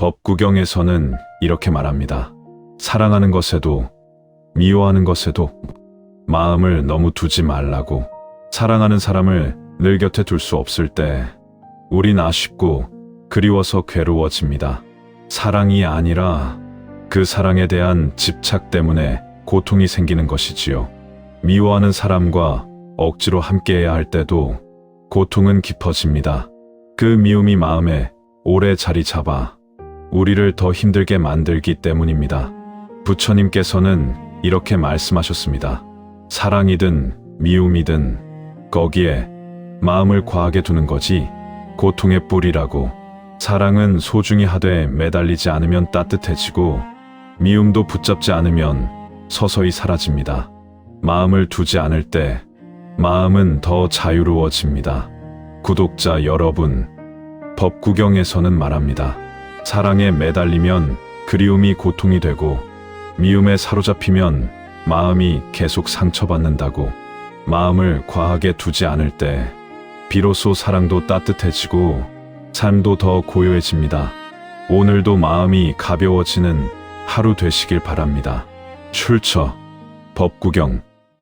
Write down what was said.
법구경에서는 이렇게 말합니다. 사랑하는 것에도 미워하는 것에도 마음을 너무 두지 말라고 사랑하는 사람을 늘 곁에 둘 수 없을 때 우린 아쉽고 그리워서 괴로워집니다. 사랑이 아니라 그 사랑에 대한 집착 때문에 고통이 생기는 것이지요. 미워하는 사람과 억지로 함께해야 할 때도 고통은 깊어집니다. 그 미움이 마음에 오래 자리 잡아 우리를 더 힘들게 만들기 때문입니다. 부처님께서는 이렇게 말씀하셨습니다. 사랑이든 미움이든 거기에 마음을 과하게 두는 거지 고통의 뿌리라고 사랑은 소중히 하되 매달리지 않으면 따뜻해지고 미움도 붙잡지 않으면 서서히 사라집니다. 마음을 두지 않을 때 마음은 더 자유로워집니다. 구독자 여러분, 법구경에서는 말합니다. 사랑에 매달리면 그리움이 고통이 되고 미움에 사로잡히면 마음이 계속 상처받는다고 마음을 과하게 두지 않을 때 비로소 사랑도 따뜻해지고 삶도 더 고요해집니다. 오늘도 마음이 가벼워지는 하루 되시길 바랍니다. 출처 법구경